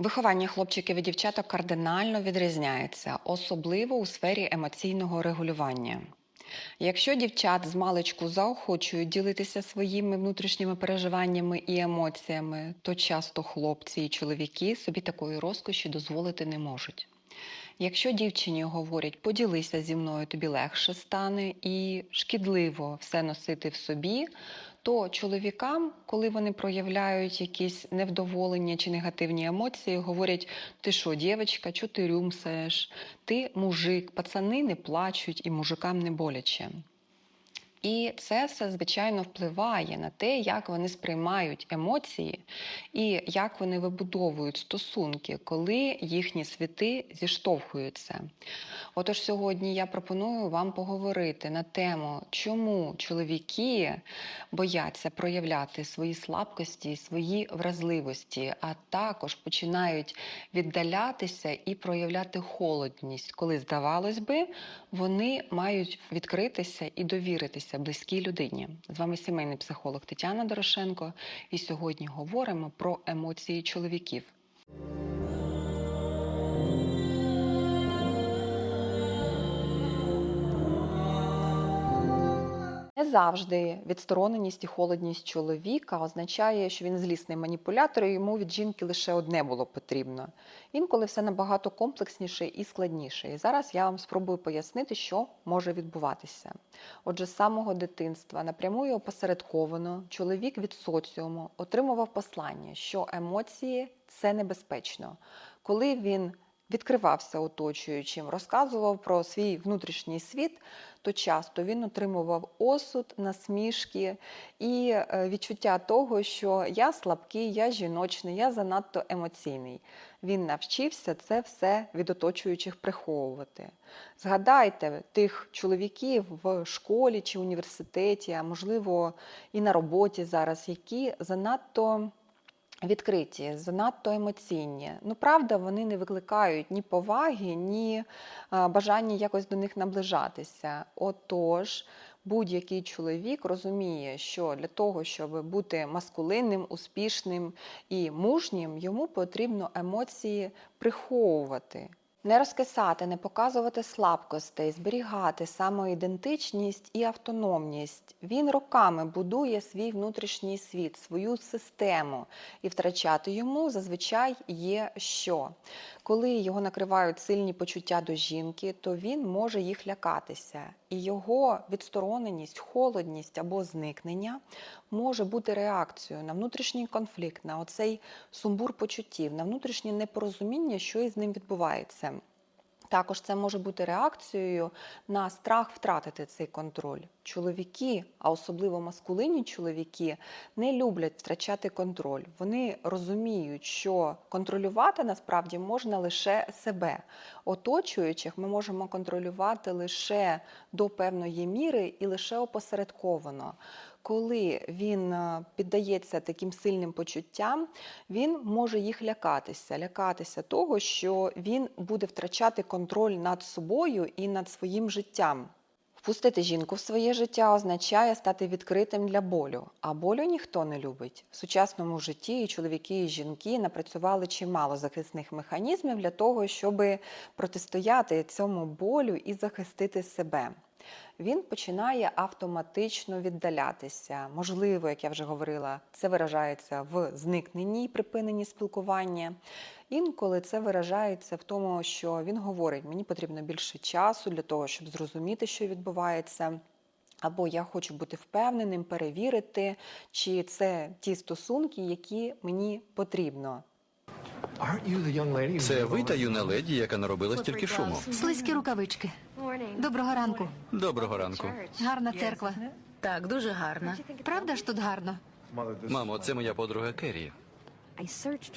Виховання хлопчиків і дівчаток кардинально відрізняється, особливо у сфері емоційного регулювання. Якщо дівчат з маличку заохочують ділитися своїми внутрішніми переживаннями і емоціями, то часто хлопці і чоловіки собі такої розкоші дозволити не можуть. Якщо дівчині говорять поділися зі мною, тобі легше стане і шкідливо все носити в собі, то чоловікам, коли вони проявляють якісь невдоволення чи негативні емоції, говорять: ти що, дівчинка, чого ти рюмсаєш? Ти мужик, пацани не плачуть і мужикам не боляче. І це все, звичайно, впливає на те, як вони сприймають емоції і як вони вибудовують стосунки, коли їхні світи зіштовхуються. Отож, сьогодні я пропоную вам поговорити на тему, чому чоловіки бояться проявляти свої слабкості, свої вразливості, а також починають віддалятися і проявляти холодність, коли, здавалось би, вони мають відкритися і довіритися близькій людині. З вами сімейний психолог Тетяна Дорошенко, і сьогодні говоримо про емоції чоловіків. Не завжди відстороненість і холодність чоловіка означає, що він злісний маніпулятор, і йому від жінки лише одне було потрібно. Інколи все набагато комплексніше і складніше. І зараз я вам спробую пояснити, що може відбуватися. Отже, з самого дитинства напряму і опосередковано чоловік від соціуму отримував послання, що емоції це небезпечно. Коли він відкривався оточуючим, розказував про свій внутрішній світ, то часто він отримував осуд, насмішки і е, відчуття того, що я слабкий, я жіночний, я занадто емоційний. Він навчився це все від оточуючих приховувати. Згадайте тих чоловіків в школі чи університеті, а можливо і на роботі зараз, які занадто відкриті, занадто емоційні. Ну, правда, вони не викликають ні поваги, ні бажання якось до них наближатися. Отож, будь-який чоловік розуміє, що для того, щоб бути маскулинним, успішним і мужнім, йому потрібно емоції приховувати. Не розкисати, не показувати слабкостей, зберігати самоідентичність і автономність. Він роками будує свій внутрішній світ, свою систему, і втрачати йому зазвичай є що. Коли його накривають сильні почуття до жінки, то він може їх лякатися. І його відстороненість, холодність або зникнення може бути реакцією на внутрішній конфлікт, на оцей сумбур почуттів, на внутрішнє непорозуміння, що із ним відбувається. Також це може бути реакцією на страх втратити цей контроль. Чоловіки, а особливо маскулинні чоловіки, не люблять втрачати контроль. Вони розуміють, що контролювати насправді можна лише себе. Оточуючих ми можемо контролювати лише до певної міри і лише опосередковано. Коли він е, піддається таким сильним почуттям, він може їх лякатися, лякатися того, що він буде втрачати контроль над собою і над своїм життям. Впустити жінку в своє життя означає стати відкритим для болю, а болю ніхто не любить. В сучасному житті і чоловіки, і жінки напрацювали чимало захисних механізмів для того, щоб протистояти цьому болю і захистити себе. Він починає автоматично віддалятися. Можливо, як я вже говорила, це виражається в зникненні і припиненні спілкування. Інколи це виражається в тому, що він говорить: мені потрібно більше часу для того, щоб зрозуміти, що відбувається. Або я хочу бути впевненим, перевірити, чи це ті стосунки, які мені потрібно. Це ви та юна леді, яка наробила стільки шуму. Слизькі рукавички. Доброго ранку. Доброго ранку. Гарна церква. Так, дуже гарно. Правда ж тут гарно? Мамо, це моя подруга Керрі.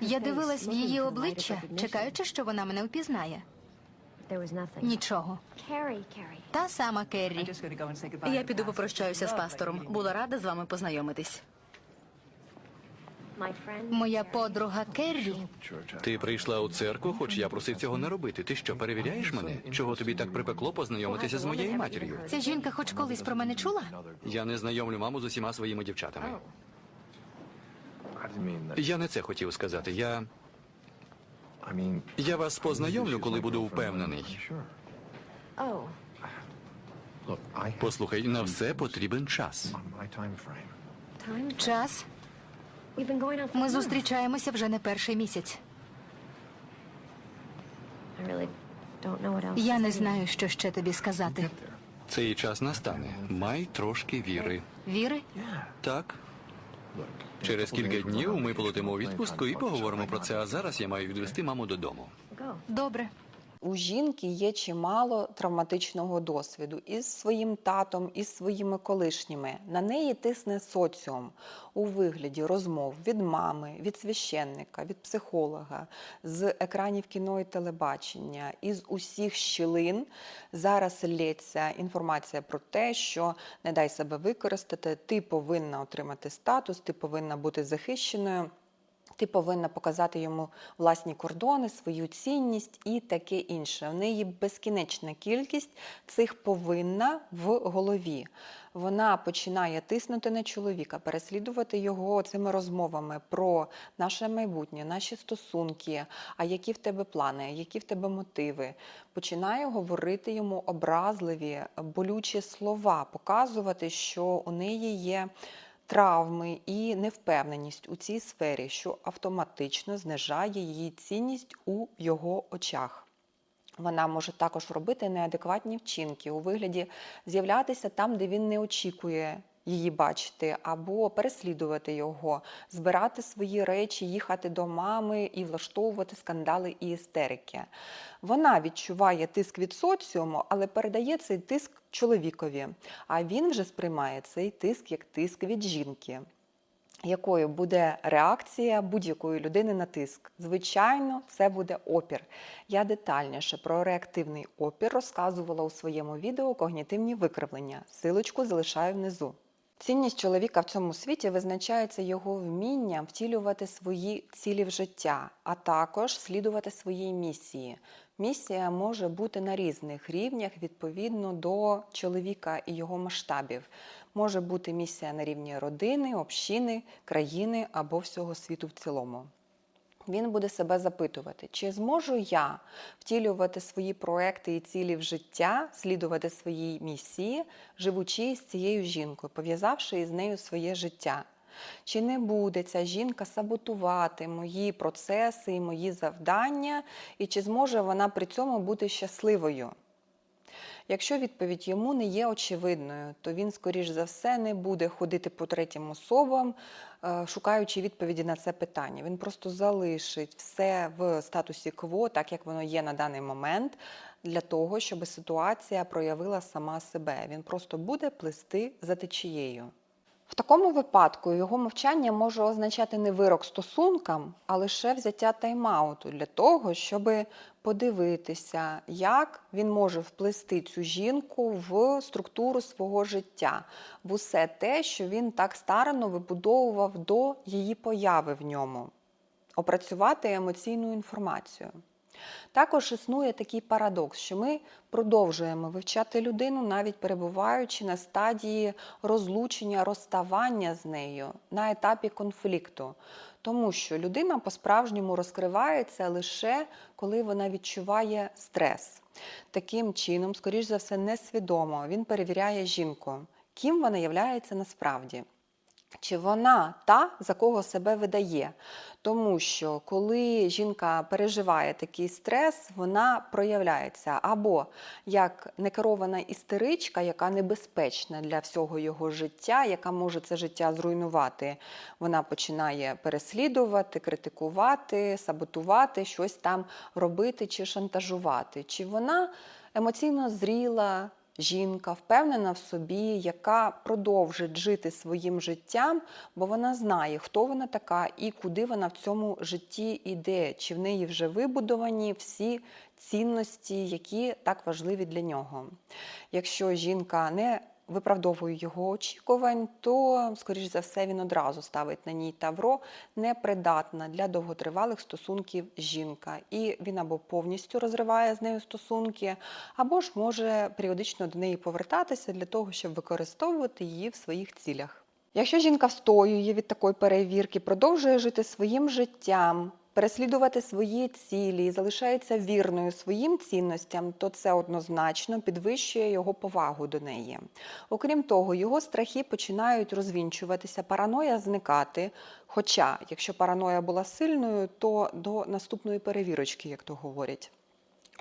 Я дивилась в її обличчя, чекаючи, що вона мене впізнає. Нічого. Та сама Керрі. Я піду попрощаюся з пастором. Була рада з вами познайомитись. Моя подруга Керрі. Ти прийшла у церкву, хоч я просив цього не робити. Ти що, перевіряєш мене? Чого тобі так припекло познайомитися з моєю матір'ю? Ця жінка хоч колись про мене чула? Я не знайомлю маму з усіма своїми дівчатами. Я не це хотів сказати. Я Я вас познайомлю, коли буду впевнений. Послухай, на все потрібен час. Час. Ми зустрічаємося вже не перший місяць. Я не знаю, що ще тобі сказати. Цей час настане. Май трошки віри. Віри? Так. Через кілька днів ми полетимо у відпустку і поговоримо про це. А зараз я маю відвести маму додому. Добре. У жінки є чимало травматичного досвіду із своїм татом, із своїми колишніми. На неї тисне соціум у вигляді розмов від мами, від священника, від психолога, з екранів кіно і телебачення, із усіх щілин зараз лється інформація про те, що не дай себе використати, ти повинна отримати статус, ти повинна бути захищеною. Ти повинна показати йому власні кордони, свою цінність і таке інше. В неї безкінечна кількість цих повинна в голові. Вона починає тиснути на чоловіка, переслідувати його цими розмовами про наше майбутнє, наші стосунки, а які в тебе плани, які в тебе мотиви. Починає говорити йому образливі, болючі слова, показувати, що у неї є травми і невпевненість у цій сфері, що автоматично знижає її цінність у його очах. Вона може також робити неадекватні вчинки у вигляді з'являтися там, де він не очікує її бачити, або переслідувати його, збирати свої речі, їхати до мами і влаштовувати скандали і істерики. Вона відчуває тиск від соціуму, але передає цей тиск чоловікові. А він вже сприймає цей тиск як тиск від жінки. Якою буде реакція будь-якої людини на тиск? Звичайно, це буде опір. Я детальніше про реактивний опір розказувала у своєму відео Когнітивні викривлення. Силочку залишаю внизу. Цінність чоловіка в цьому світі визначається його вмінням втілювати свої цілі в життя, а також слідувати своїй місії. Місія може бути на різних рівнях відповідно до чоловіка і його масштабів. Може бути місія на рівні родини, общини, країни або всього світу в цілому. Він буде себе запитувати, чи зможу я втілювати свої проекти і цілі в життя, слідувати своїй місії, живучи з цією жінкою, пов'язавши із нею своє життя. Чи не буде ця жінка саботувати мої процеси і мої завдання, і чи зможе вона при цьому бути щасливою? Якщо відповідь йому не є очевидною, то він, скоріш за все, не буде ходити по третім особам, е, шукаючи відповіді на це питання. Він просто залишить все в статусі кво, так як воно є на даний момент, для того, щоб ситуація проявила сама себе. Він просто буде плисти за течією. В такому випадку його мовчання може означати не вирок стосункам, а лише взяття тайм-ауту для того, щоб подивитися, як він може вплести цю жінку в структуру свого життя, в усе те, що він так старанно вибудовував до її появи в ньому, опрацювати емоційну інформацію. Також існує такий парадокс, що ми продовжуємо вивчати людину, навіть перебуваючи на стадії розлучення, розставання з нею на етапі конфлікту. Тому що людина по-справжньому розкривається лише коли вона відчуває стрес. Таким чином, скоріш за все, несвідомо він перевіряє жінку, ким вона являється насправді. Чи вона та, за кого себе видає? Тому що коли жінка переживає такий стрес, вона проявляється або як некерована істеричка, яка небезпечна для всього його життя, яка може це життя зруйнувати. Вона починає переслідувати, критикувати, саботувати, щось там робити чи шантажувати. Чи вона емоційно зріла? Жінка впевнена в собі, яка продовжить жити своїм життям, бо вона знає, хто вона така і куди вона в цьому житті йде, чи в неї вже вибудовані всі цінності, які так важливі для нього. Якщо жінка не виправдовує його очікувань, то, скоріш за все, він одразу ставить на ній тавро непридатна для довготривалих стосунків жінка. І він або повністю розриває з нею стосунки, або ж може періодично до неї повертатися для того, щоб використовувати її в своїх цілях. Якщо жінка встоює від такої перевірки, продовжує жити своїм життям, переслідувати свої цілі і залишається вірною своїм цінностям, то це однозначно підвищує його повагу до неї. Окрім того, його страхи починають розвінчуватися, параноя зникати. Хоча, якщо параноя була сильною, то до наступної перевірочки, як то говорять.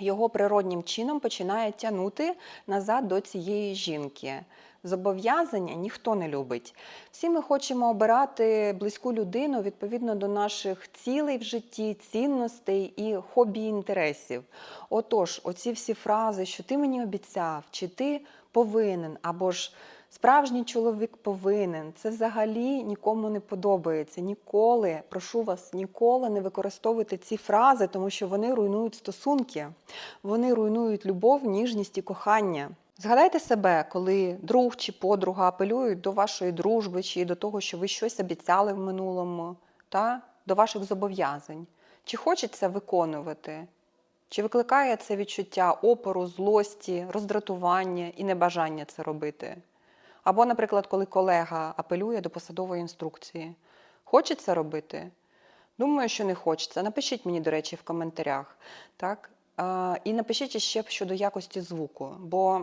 Його природнім чином починає тягнути назад до цієї жінки. Зобов'язання ніхто не любить. Всі ми хочемо обирати близьку людину відповідно до наших цілей в житті, цінностей і хобі інтересів. Отож, оці всі фрази, що ти мені обіцяв, чи ти повинен, або ж справжній чоловік повинен, це взагалі нікому не подобається. Ніколи, прошу вас, ніколи не використовуйте ці фрази, тому що вони руйнують стосунки, вони руйнують любов, ніжність і кохання. Згадайте себе, коли друг чи подруга апелюють до вашої дружби чи до того, що ви щось обіцяли в минулому, та до ваших зобов'язань. Чи хочеться виконувати? Чи викликає це відчуття опору, злості, роздратування і небажання це робити? Або, наприклад, коли колега апелює до посадової інструкції. Хочеться робити? Думаю, що не хочеться. Напишіть мені, до речі, в коментарях. Так? І напишіть ще щодо якості звуку. Бо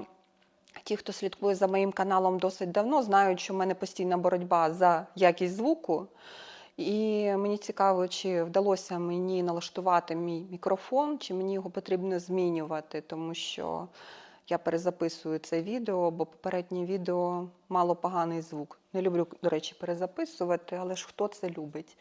ті, хто слідкує за моїм каналом досить давно, знають, що в мене постійна боротьба за якість звуку. І мені цікаво, чи вдалося мені налаштувати мій мікрофон, чи мені його потрібно змінювати, тому що я перезаписую це відео, бо попереднє відео мало поганий звук. Не люблю, до речі, перезаписувати, але ж хто це любить?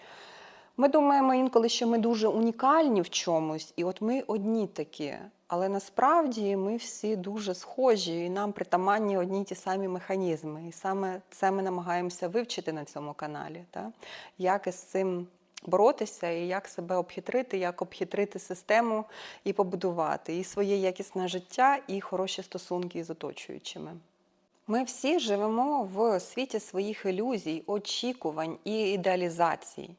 Ми думаємо інколи, що ми дуже унікальні в чомусь, і от ми одні такі. Але насправді ми всі дуже схожі, і нам притаманні одні й ті самі механізми. І саме це ми намагаємося вивчити на цьому каналі. Так? Як із цим боротися, і як себе обхитрити, як обхитрити систему і побудувати і своє якісне життя, і хороші стосунки з оточуючими. Ми всі живемо в світі своїх ілюзій, очікувань і ідеалізацій.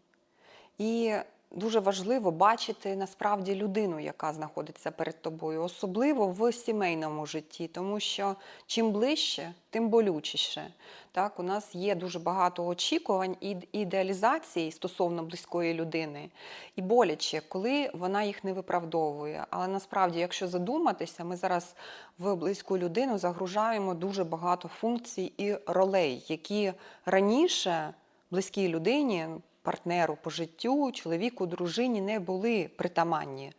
І дуже важливо бачити насправді людину, яка знаходиться перед тобою, особливо в сімейному житті, тому що чим ближче, тим болючіше. Так, у нас є дуже багато очікувань і ідеалізацій стосовно близької людини, і боляче, коли вона їх не виправдовує. Але насправді, якщо задуматися, ми зараз в близьку людину загружаємо дуже багато функцій і ролей, які раніше близькій людині партнеру по життю, чоловіку, дружині не були притаманні.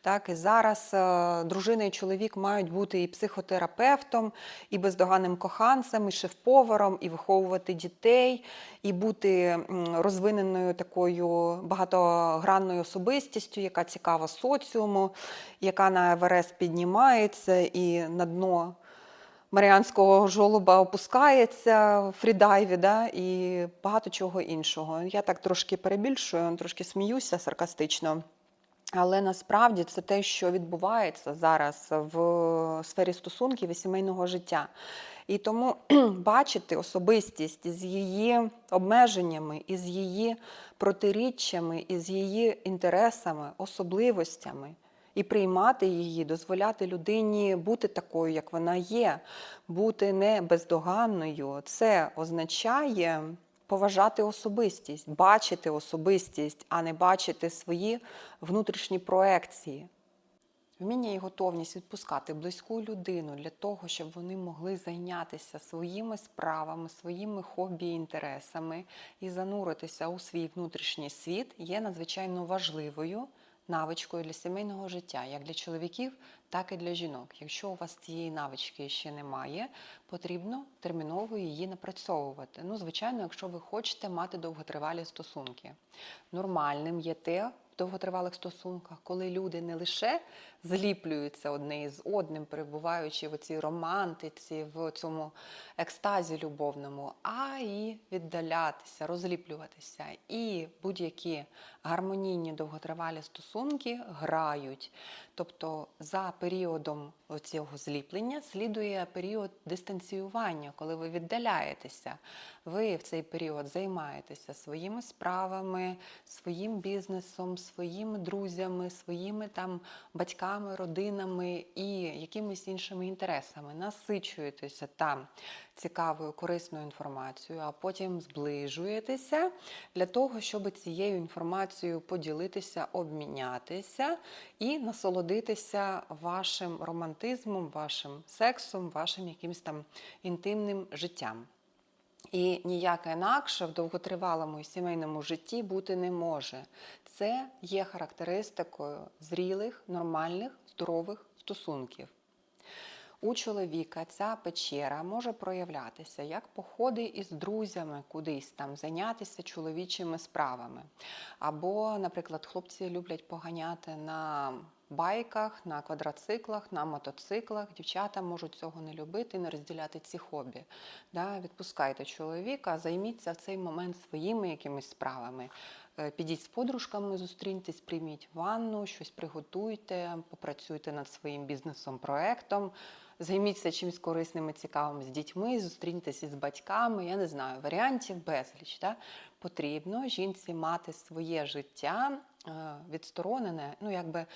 Так, і зараз е, дружина і чоловік мають бути і психотерапевтом, і бездоганним коханцем, і шеф-поваром, і виховувати дітей, і бути розвиненою такою багатогранною особистістю, яка цікава соціуму, яка на Еверест піднімається і на дно. Маріанського жолоба опускається в фрідайві, да, і багато чого іншого. Я так трошки перебільшую, трошки сміюся саркастично. Але насправді це те, що відбувається зараз в сфері стосунків і сімейного життя. І тому бачити особистість з її обмеженнями, із її протиріччями, із її інтересами, особливостями і приймати її, дозволяти людині бути такою, як вона є, бути не бездоганною. Це означає поважати особистість, бачити особистість, а не бачити свої внутрішні проекції. Вміння і готовність відпускати близьку людину для того, щоб вони могли зайнятися своїми справами, своїми хобі і інтересами і зануритися у свій внутрішній світ є надзвичайно важливою навичкою для сімейного життя, як для чоловіків, так і для жінок. Якщо у вас цієї навички ще немає, потрібно терміново її напрацьовувати. Ну, звичайно, якщо ви хочете мати довготривалі стосунки. Нормальним є те в довготривалих стосунках, коли люди не лише зліплюються одне із одним, перебуваючи в цій романтиці, в цьому екстазі любовному, а і віддалятися, розліплюватися. І будь-які гармонійні довготривалі стосунки грають. Тобто за періодом цього зліплення слідує період дистанціювання, коли ви віддаляєтеся. Ви в цей період займаєтеся своїми справами, своїм бізнесом, своїми друзями, своїми там батьками, родинами і якимись іншими інтересами. Насичуєтеся там цікавою, корисною інформацією, а потім зближуєтеся для того, щоб цією інформацією поділитися, обмінятися і насолодитися вашим романтизмом, вашим сексом, вашим якимось там інтимним життям. І ніяк інакше в довготривалому і сімейному житті бути не може. Це є характеристикою зрілих, нормальних, здорових стосунків. У чоловіка ця печера може проявлятися як походи із друзями кудись там зайнятися чоловічими справами. Або, наприклад, хлопці люблять поганяти на байках, на квадроциклах, на мотоциклах. Дівчата можуть цього не любити, не розділяти ці хобі. Да? Відпускайте чоловіка, займіться в цей момент своїми якимись справами. Е, Підіть з подружками, зустріньтесь, прийміть ванну, щось приготуйте, попрацюйте над своїм бізнесом, проектом, займіться чимось корисним і цікавим з дітьми, зустріньтеся з батьками. Я не знаю, варіантів безліч. Да? Потрібно жінці мати своє життя е, відсторонене, ну якби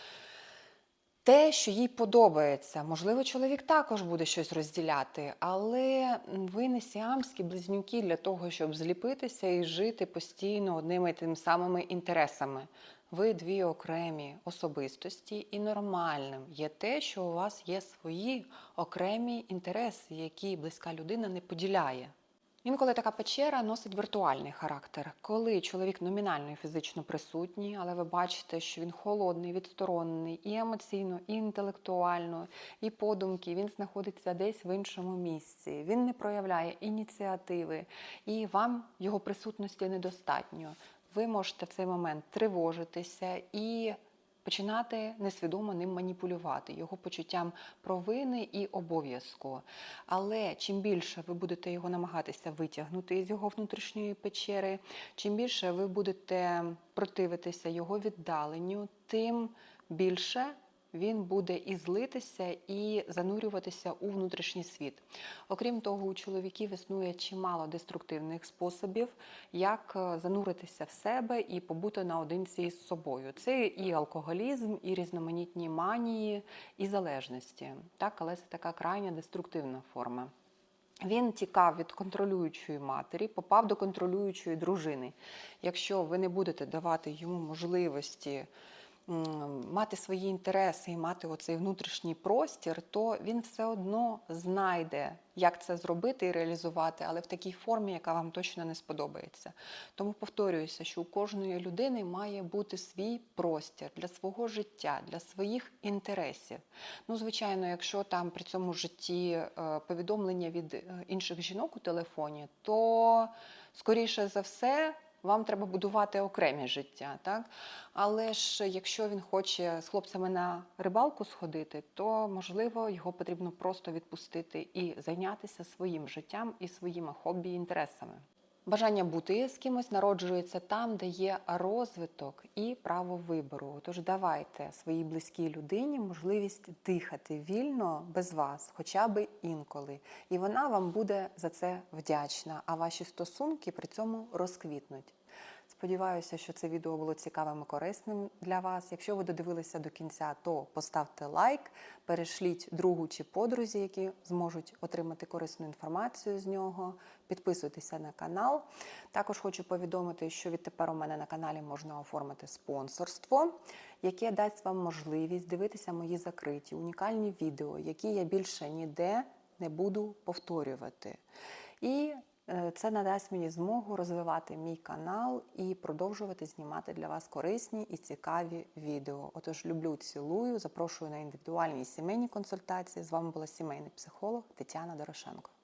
те, що їй подобається. Можливо, чоловік також буде щось розділяти, але ви не сіамські близнюки для того, щоб зліпитися і жити постійно одними і тими самими інтересами. Ви дві окремі особистості, і нормальним є те, що у вас є свої окремі інтереси, які близька людина не поділяє. Інколи така печера носить віртуальний характер, коли чоловік номінально і фізично присутній, але ви бачите, що він холодний, відсторонений і емоційно, і інтелектуально, і подумки. Він знаходиться десь в іншому місці. Він не проявляє ініціативи, і вам його присутності недостатньо. Ви можете в цей момент тривожитися і починати несвідомо ним маніпулювати, його почуттям провини і обов'язку. Але чим більше ви будете його намагатися витягнути із його внутрішньої печери, чим більше ви будете противитися його віддаленню, тим більше він буде і злитися, і занурюватися у внутрішній світ. Окрім того, у чоловіків існує чимало деструктивних способів, як е, зануритися в себе і побути наодинці із собою. Це і алкоголізм, і різноманітні манії, і залежності. Так, але це така крайня деструктивна форма. Він тікав від контролюючої матері, попав до контролюючої дружини. Якщо ви не будете давати йому можливості мати свої інтереси і мати оцей внутрішній простір, то він все одно знайде, як це зробити і реалізувати, але в такій формі, яка вам точно не сподобається. Тому повторююся, що у кожної людини має бути свій простір для свого життя, для своїх інтересів. Ну, звичайно, якщо там при цьому житті е, повідомлення від е, інших жінок у телефоні, то скоріше за все. Вам треба будувати окремі життя, так? Але ж якщо він хоче з хлопцями на рибалку сходити, то можливо його потрібно просто відпустити і зайнятися своїм життям і своїми хобі і інтересами. Бажання бути з кимось народжується там, де є розвиток і право вибору. Тож давайте своїй близькій людині можливість дихати вільно без вас, хоча би інколи. І вона вам буде за це вдячна, а ваші стосунки при цьому розквітнуть. Сподіваюся, що це відео було цікавим і корисним для вас. Якщо ви додивилися до кінця, то поставте лайк, перешліть другу чи подрузі, які зможуть отримати корисну інформацію з нього. Підписуйтеся на канал. Також хочу повідомити, що відтепер у мене на каналі можна оформити спонсорство, яке дасть вам можливість дивитися мої закриті унікальні відео, які я більше ніде не буду повторювати. І Це надасть мені змогу розвивати мій канал і продовжувати знімати для вас корисні і цікаві відео. Отож, люблю, цілую, запрошую на індивідуальні сімейні консультації. З вами була сімейний психолог Тетяна Дорошенко.